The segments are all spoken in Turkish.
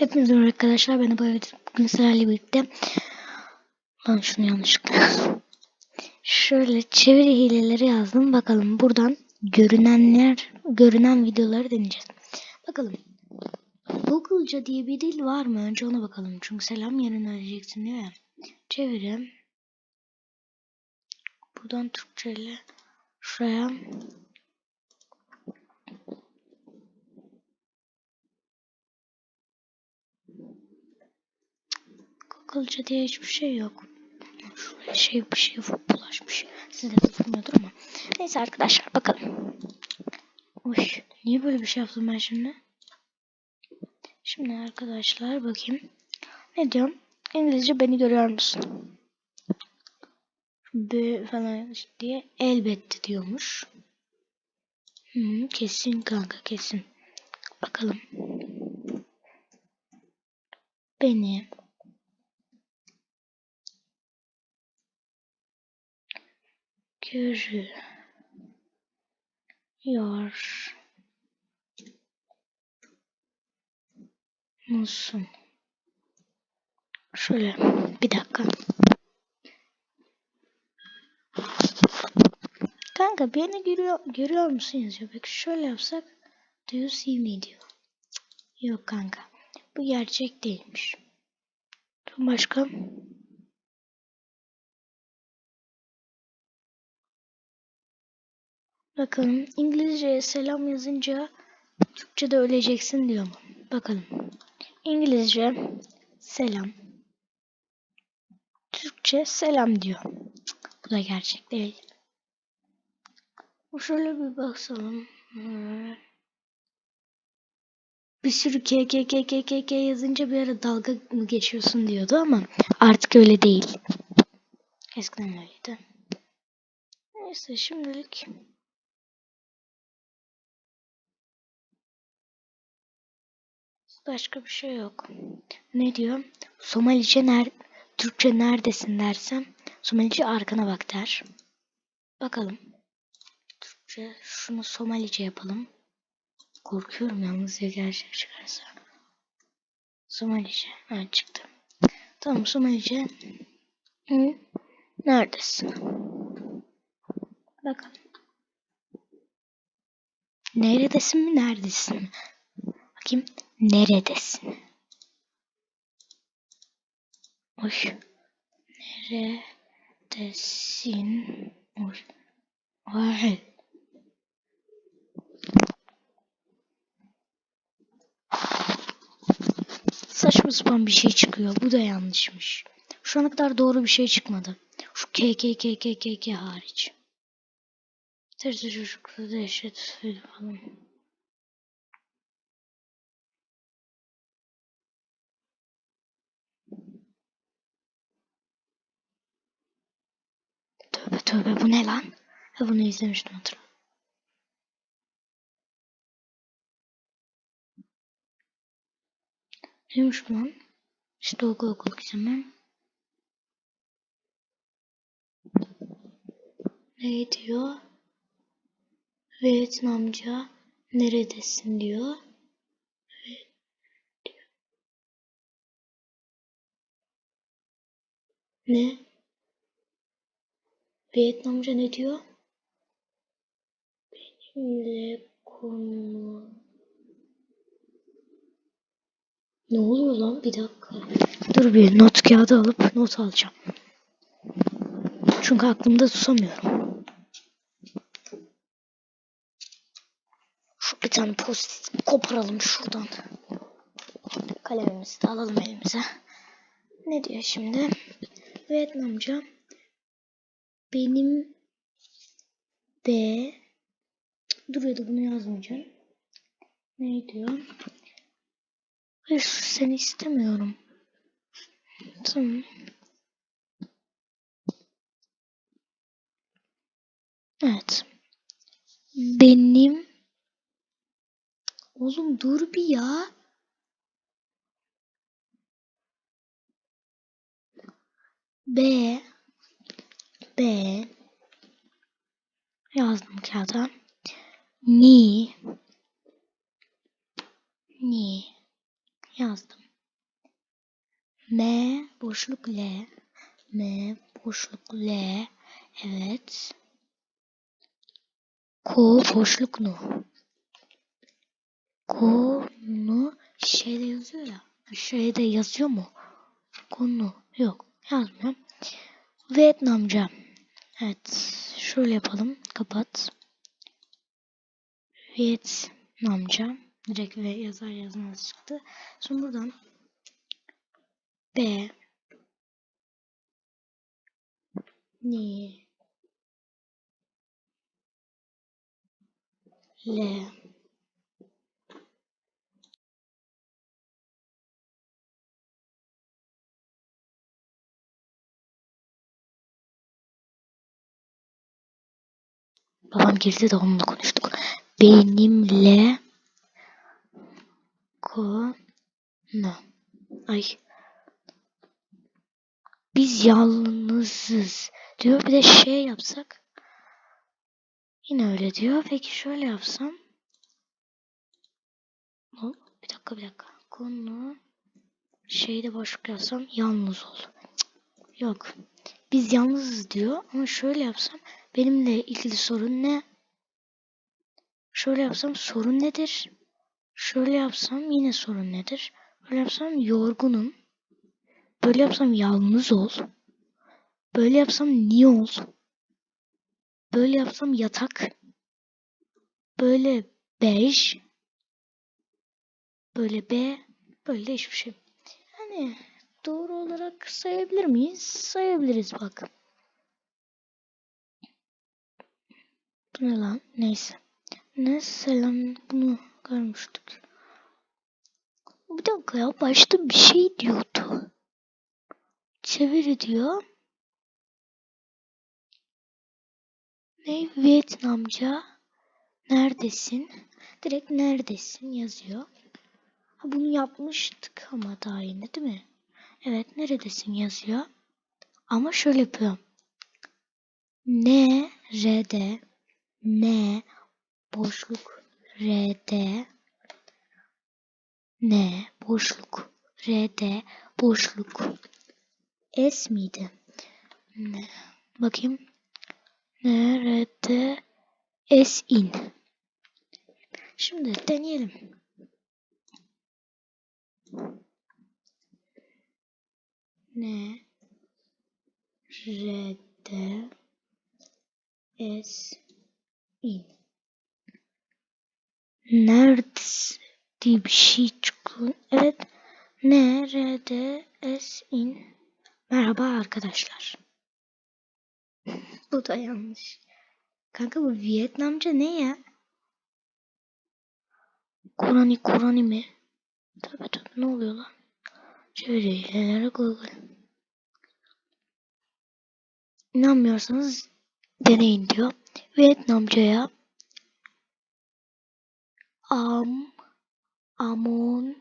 Hepinize merhaba arkadaşlar. Ben böyle bugün sizlerle birlikte Lan şunu yanlışlıkla Şöyle çeviri hileleri yazdım. Bakalım buradan görünenler görünen videoları deneyeceğiz. Bakalım. Googleca diye bir dil var mı? Önce ona bakalım. Çünkü selam yerine öğreneceksin diyor ya. Çeviri. Buradan Türkçe ile şuraya Google'ca diye hiçbir şey yok. Şuraya şey bir şey bulaşmış. Size de tutmuyordur ama. Neyse arkadaşlar bakalım. Uy, niye böyle bir şey yaptım ben şimdi? Şimdi arkadaşlar bakayım. Ne diyorum? İngilizce beni görüyor musun? B falan diye elbette diyormuş. Hı, kesin kanka kesin. Bakalım. Beni görüyor musun? Şöyle bir dakika. Kanka beni görüyor, görüyor musun yazıyor. Peki şöyle yapsak do you see me diyor. Yok kanka. Bu gerçek değilmiş. Başka? Bakalım İngilizceye selam yazınca Türkçe'de öleceksin diyor mu? Bakalım. İngilizce selam. Türkçe selam diyor. Bu da gerçek değil. Şöyle bir bakalım. Bir sürü k k k k k k yazınca bir ara dalga mı geçiyorsun diyordu ama artık öyle değil. Eskiden öyleydi. Neyse şimdilik Başka bir şey yok. Ne diyor? Somalice ner Türkçe neredesin dersem Somalice arkana bak der. Bakalım. Türkçe şunu Somalice yapalım. Korkuyorum yalnız ya gerçek çıkarsa. Somalice. Ha çıktı. Tamam Somalice. Hı? Neredesin? Bakalım. Neredesin mi neredesin? Bakayım. Neredesin? Oy. Neredesin? Oy. Ay. Saçma sapan bir şey çıkıyor. Bu da yanlışmış. Şu ana kadar doğru bir şey çıkmadı. Şu K K K K K K hariç. Terzi çocukluğu dehşet falan. Tövbe tövbe bu ne lan? Ha bunu izlemiştim hatırladım. Neymiş bu lan? İşte okul okul gizemem. Ne diyor? Vietnamca neredesin diyor. Ne? Vietnamca ne diyor? Benimle konu. Ne oluyor lan? Bir dakika. Dur bir not kağıdı alıp not alacağım. Çünkü aklımda tutamıyorum. Şu bir tane post koparalım şuradan. Kalemimizi de alalım elimize. Ne diyor şimdi? Vietnamca benim de duruyordu bunu yazmayacağım. Ne diyor? Hayır seni istemiyorum. Tamam. Evet. Benim Oğlum dur bir ya. B B yazdım kağıda. Ni ni yazdım. M boşluk L. M boşluk L. Evet. Ko boşluk nu. Konu şeyde yazıyor ya. Şeyde yazıyor mu? Konu yok yazmıyor. Vietnamca. Evet. Şöyle yapalım. Kapat. Vietnamca. Direkt ve yazar yazmaz çıktı. Sonra buradan B Ni L Babam girdi de onunla konuştuk. Benimle konu. Ay. Biz yalnızız diyor. Bir de şey yapsak. Yine öyle diyor. Peki şöyle yapsam. Bir dakika bir dakika. Konu şeyde boşluk yazsam yalnız ol. Cık, Yok. Biz yalnızız diyor ama şöyle yapsam benimle ilgili sorun ne? Şöyle yapsam sorun nedir? Şöyle yapsam yine sorun nedir? Böyle yapsam yorgunum. Böyle yapsam yalnız ol. Böyle yapsam niye ol? Böyle yapsam yatak. Böyle bej. Böyle B. Böyle hiçbir şey. Hani doğru olarak sayabilir miyiz? Sayabiliriz bak. Bu ne lan? Neyse. Ne selam bunu görmüştük. Bir dakika ya başta bir şey diyordu. Çeviri diyor. Ne Vietnamca neredesin? Direkt neredesin yazıyor. Ha, bunu yapmıştık ama daha yine değil mi? Evet neredesin yazıyor. Ama şöyle yapıyorum. Nerede ne boşluk r'de ne boşluk r'de boşluk s miydi? Ne? Bakayım. Nerede s in. Şimdi deneyelim. Ne r'de s in. Nerede diye bir şey çıkıyor. Evet. Nerede s in. Merhaba arkadaşlar. bu da yanlış. Kanka bu Vietnamca ne ya? Kurani Kurani mi? Tabi tabi ne oluyor lan? Çevirileri Google. İnanmıyorsanız deneyin diyor. Vietnamcaya am amon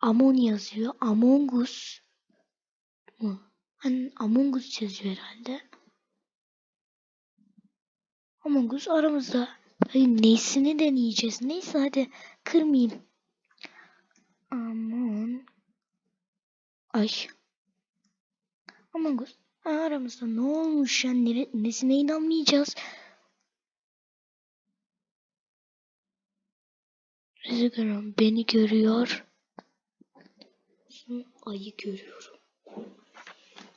amon yazıyor. Among Us mı? Hani Among Us yazıyor herhalde. Among Us aramızda. Ay, nesini deneyeceğiz? Neyse hadi kırmayayım. Amon Ay. Among Aramızda ne olmuş ya? Nere, nesine inanmayacağız? Sizi. Beni görüyor. Ayı görüyorum.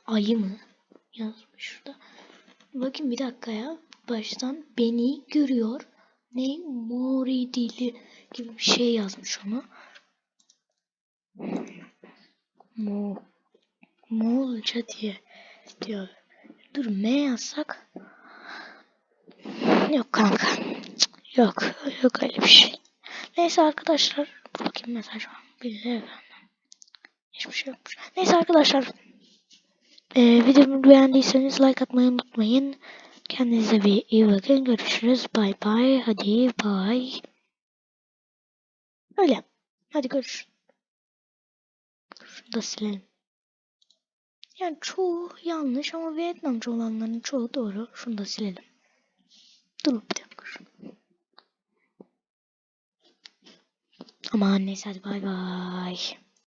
Ayı mı? Yazmış şurada. Bakın bir dakika ya. Baştan beni görüyor. Ne? Mori dili gibi bir şey yazmış onu. Mo Moğolca diye diyor. Dur M yazsak. Yok kanka. Yok. Yok öyle bir şey. Neyse arkadaşlar. Bakayım mesaj var. Bir de efendim. Hiçbir şey yokmuş. Neyse arkadaşlar. Ee, videomu beğendiyseniz like atmayı unutmayın. Kendinize bir iyi bakın. Görüşürüz. Bye bye. Hadi bye. Öyle. Hadi görüşürüz. Şunu da silelim. Yani çoğu yanlış ama Vietnamca olanların çoğu doğru. Şunu da silelim. Dur bir dakika. Aman neyse hadi bay bay.